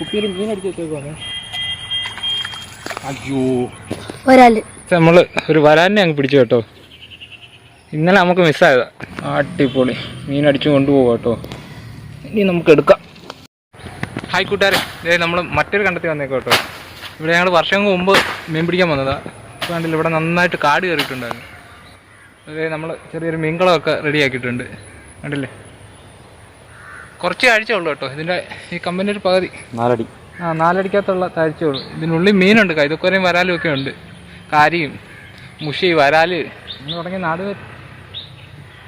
കുപ്പിയിൽ മീൻ അടിച്ച് വെച്ചേക്കുവാണ്. അയ്യോ. ഒരാൾ നമ്മൾ ഒരു വരാനെ അങ്ങ് പിടിച്ചു കേട്ടോ. ഇന്നലെ നമുക്ക് മിസ്സായതാ. അടിപൊളി. മീൻ അടിച്ചു കൊണ്ടുപോകും കേട്ടോ. ഇനി നമുക്ക് എടുക്കാം. ഹായ് കൂട്ടുകാരെ. നമ്മൾ മറ്റൊരു കണ്ടെത്തി വന്നേക്കോ കേട്ടോ. ഇവിടെ ഞങ്ങൾ വർഷങ്ങൾക്ക് മുമ്പ് മീൻ പിടിക്കാൻ വന്നതാണ് ഇപ്പോൾ കണ്ടില്ല ഇവിടെ നന്നായിട്ട് കാട് കയറിയിട്ടുണ്ടായിരുന്നു. അതേ നമ്മൾ ചെറിയൊരു മീൻകുളമൊക്കെ റെഡിയാക്കിയിട്ടുണ്ട്. കണ്ടില്ലേ? കുറച്ച് താഴ്ച ഉള്ളൂ കേട്ടോ. ഇതിന്റെ ഈ കമ്പനി ഒരു പകുതി. നാലടി. ആ നാലടിക്കകത്തുള്ള താഴ്ച ഉള്ളു ഇതിനുള്ളിൽ മീനുണ്ട് കൈതക്കോരയും വരാലും ഒക്കെ ഉണ്ട്. കാരിയും മുഷി വരാൽ. എന്ന് തുടങ്ങിയ നാട്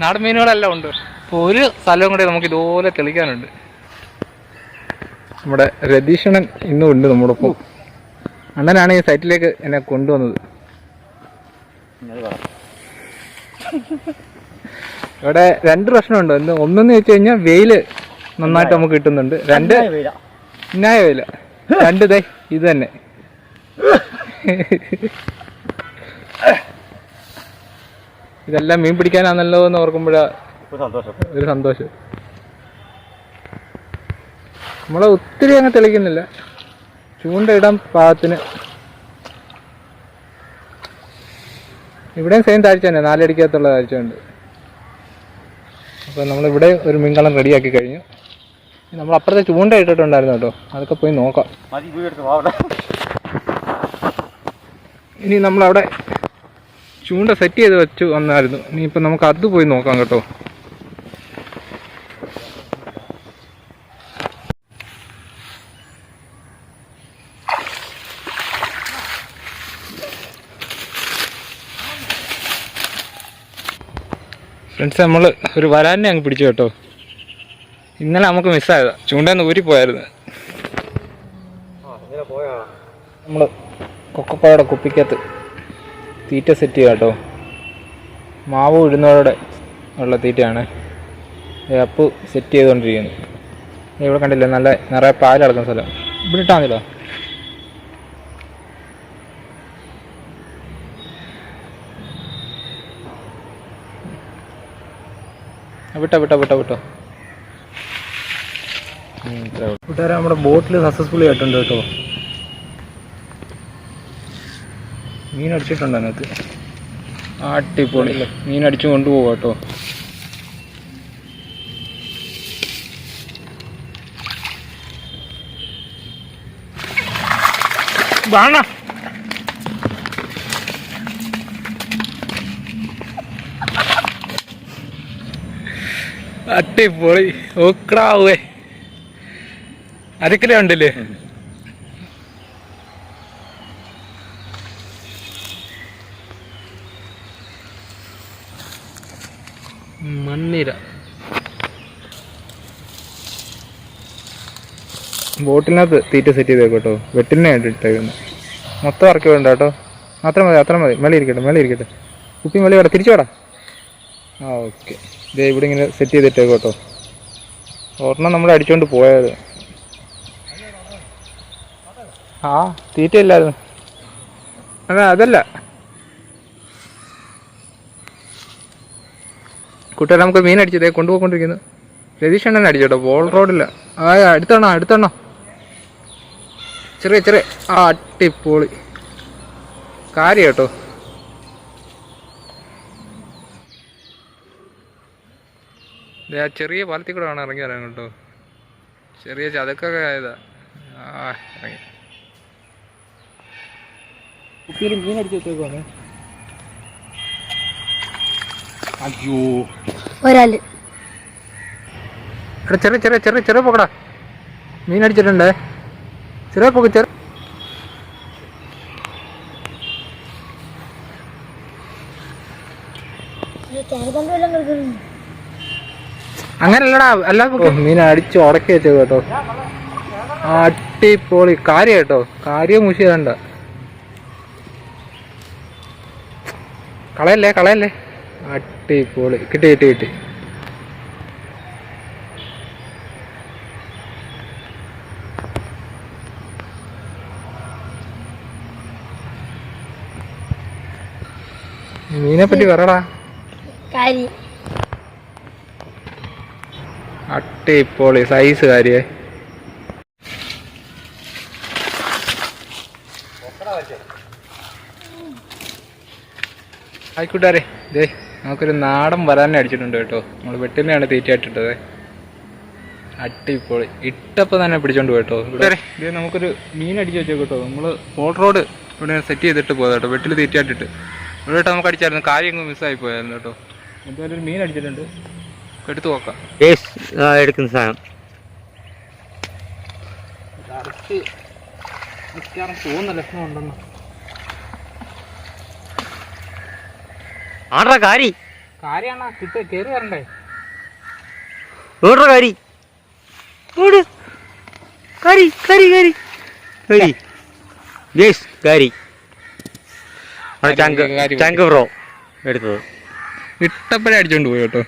നാടൻ മീനുകളെല്ലാം ഉണ്ട്. അപ്പോൾ ഒരു സ്ഥലവും കൂടെ നമുക്ക് ഇതുപോലെ തെളിക്കാനുണ്ട്. നമ്മുടെ രതീഷണൻ ഇന്നും ഉണ്ട് നമ്മുടെ ഒപ്പം അണ്ണനാണ് ഈ സൈറ്റിലേക്ക് എന്നെ കൊണ്ടുവന്നത്. ഇവിടെ രണ്ട് പ്രശ്നമുണ്ട്. ഒന്ന് ഒന്നെന്ന് വെച്ച് കഴിഞ്ഞാൽ വെയിൽ നന്നായിട്ട് നമുക്ക് കിട്ടുന്നുണ്ട്. രണ്ട് ന്യായവില രണ്ട് ദേ ഇത് തന്നെ. ഇതെല്ലാം മീൻ പിടിക്കാനാണല്ലോ എന്ന് ഓർക്കുമ്പോഴാ സന്തോഷം. ഒരു സന്തോഷം. നമ്മളെ ഒത്തിരി അങ്ങ് തെളിക്കുന്നില്ല. ചൂണ്ടയിടാൻ പാകത്തിന്. ഇവിടെയും സെയിം താഴ്ച തന്നെ. നാലടിക്കകത്തുള്ള താഴ്ച ഉണ്ട് അപ്പോൾ നമ്മളിവിടെ ഒരു മീൻകളം റെഡിയാക്കി കഴിഞ്ഞു. നമ്മൾ അപ്പുറത്തെ ചൂണ്ട ഇട്ടിട്ടുണ്ടായിരുന്നു കേട്ടോ. അതൊക്കെ പോയി നോക്കാം. ഇനി നമ്മളവിടെ ചൂണ്ട സെറ്റ് ചെയ്ത് വെച്ചു വന്നായിരുന്നു. ഇനി ഇനിയിപ്പോൾ നമുക്ക് അത് പോയി നോക്കാം കേട്ടോ. ഫ്രണ്ട്സ് നമ്മൾ ഒരു വരാനെ അങ്ങ് പിടിച്ചു കേട്ടോ. ഇന്നലെ നമുക്ക് മിസ്സായതാ. ചൂണ്ടന്ന് ഊരിപ്പോയായിരുന്നു നമ്മൾ കൊക്കപ്പാടെ കുപ്പിക്കകത്ത് തീറ്റ സെറ്റ് ചെയ്യുക കേട്ടോ മാവ് ഉഴുന്നോടെ ഉള്ള തീറ്റയാണ്. അപ്പ് സെറ്റ് ചെയ്തുകൊണ്ടിരിക്കുന്നു ഇവിടെ കണ്ടില്ല? നല്ല നിറയെ പാൽ കിടക്കുന്ന സ്ഥലം. ഇവിടെ ഇട്ടാന്നില്ലോ വിട്ടോ വിട്ടോ വിട്ടോ വിട്ടോ. കൂട്ടുകാരെ നമ്മുടെ ബോട്ടിൽ സക്സസ്ഫുള്ളി ആയിട്ടുണ്ട് കേട്ടോ. മീൻ അടിച്ചിട്ടുണ്ട് അതിനകത്ത്? അടിപൊളി. മീൻ അടിച്ചു കൊണ്ടുപോകും കേട്ടോ. വേണ. അടിപൊളി. ഓക്കടാവേ അരക്കിലോ ഉണ്ടല്ലേ? മണ്ണിര. ബോട്ടിനകത്ത് തീറ്റ സെറ്റ് ചെയ്തേക്കോ കേട്ടോ വെട്ടിനായിട്ട് ഇട്ടേക്കുന്നു മൊത്തം ഇറക്കി വേണ്ട കേട്ടോ. അത്ര മതി അത്ര മതി. മേളി ഇരിക്കട്ടെ മേളി ഇരിക്കട്ടെ. കുപ്പി മേളി വേടാ തിരിച്ചു വേടാ. ആ ഓക്കെ ഇതേ ഇവിടെ ഇങ്ങനെ സെറ്റ് ചെയ്തിട്ടേക്കും കേട്ടോ ഒരെണ്ണം നമ്മൾ അടിച്ചുകൊണ്ട് പോയത്. ആ തീറ്റ ഇല്ലായിരുന്നു അതാ അതല്ല. കൂട്ടുകാർ നമുക്ക് മീൻ അടിച്ചതേ കൊണ്ടുപോയിക്കൊണ്ടിരിക്കുന്നു. രതീഷ് അണ്ണൻ അടിച്ചോട്ടോ ബോൾ റോഡില്ല ആ അടുത്തണോ അടുത്തണോ ചെറിയ ചെറിയ ആ അട്ടിപ്പൊളി കാര്യം കേട്ടോ. ആ ചെറിയ പാലത്തിൽ കൂടെ വേണം ഇറങ്ങി വരാൻ കേട്ടോ. ചെറിയ ചതക്കൊക്കെ ആയതാ. ആ ഇറങ്ങി. കുപ്പിയിൽ മീൻ അടിച്ചു വെച്ചേക്കുവാണ്. അയ്യോ. ഒരാൾ എടാ ചെറിയ ചെറിയ ചെറിയ ചെറിയ പോക്കടാ. മീൻ അടിച്ചിട്ടുണ്ടേ? ചെറിയ പോക്ക് ചെറിയ അങ്ങനല്ലടാ അല്ല. മീൻ അടിച്ച് ഉടക്കി വെച്ചോ കേട്ടോ. അടിപൊളി കാര്യ കേട്ടോ. കാര്യം മുഷിയതണ്ട കളയല്ലേ കളയല്ലേ? അടിപൊളി. കിട്ടി കിട്ടി കിട്ടി. മീനെ പറ്റി പറടാ കാരി അട്ടിപ്പൊളി സൈസ് കാര്യേ ആയിക്കോട്ടെ ദേ നമുക്കൊരു നാടൻ വരാനെ അടിച്ചിട്ടുണ്ട് കേട്ടോ. നമ്മൾ വെട്ടിനെയാണ് തീറ്റയായിട്ടിട്ടത്. അടിപൊളി. ഇട്ടപ്പോൾ തന്നെ പിടിച്ചോണ്ട് പോയിട്ടോ ഇവിടെ ദേ നമുക്കൊരു മീൻ അടിച്ച് വെച്ചോ കേട്ടോ. നമ്മൾ പോൾ റോഡ് ഇവിടെ സെറ്റ് ചെയ്തിട്ട് പോയത് കേട്ടോ. വെട്ടിൽ തീറ്റയായിട്ടിട്ട്. ഇവിടെ ഇട്ട് നമുക്ക് അടിച്ചായിരുന്നു. കാര്യം അങ്ങ് മിസ്സായി പോയായിരുന്നു കേട്ടോ. എന്തായാലും ഒരു മീൻ അടിച്ചിട്ടുണ്ട്. എടുത്തു നോക്കാം. എടുക്കുന്ന സാധനം. പോകുന്ന ലക്ഷണം ഉണ്ടെന്ന് ആടാ കാരി. കാര്യമാണ് കിട്ട കേറി വരണ്ടേ? ഓടാ കാരി. ഓട് കാരി കാരി കാരി. കാരി. കാരി. കാരി, ചങ്ക് ചങ്ക് ബ്രോ എടുത്തത്. ഇട്ടപ്പോഴേ അടിച്ചോണ്ട് പോയി കേട്ടോ.